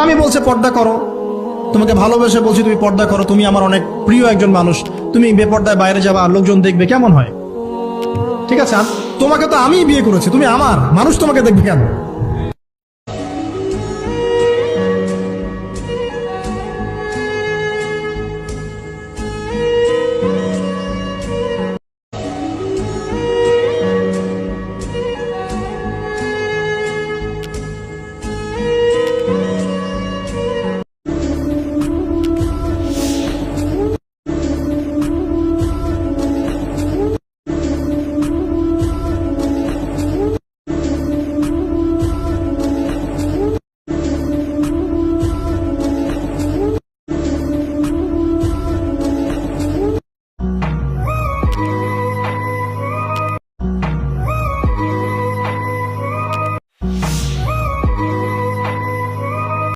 স্বামী বলছে, পর্দা করো। তোমাকে ভালোবেসে বলছি, তুমি পর্দা করো। তুমি আমার অনেক প্রিয় একজন মানুষ। তুমি বেপর্দায় বাইরে যাবা লোকজন দেখবে কেমন হয়? ঠিক আছে তোমাকে তো আমিই বিয়ে করেছি। তুমি আমার। মানুষ তোমাকে দেখবে কেন?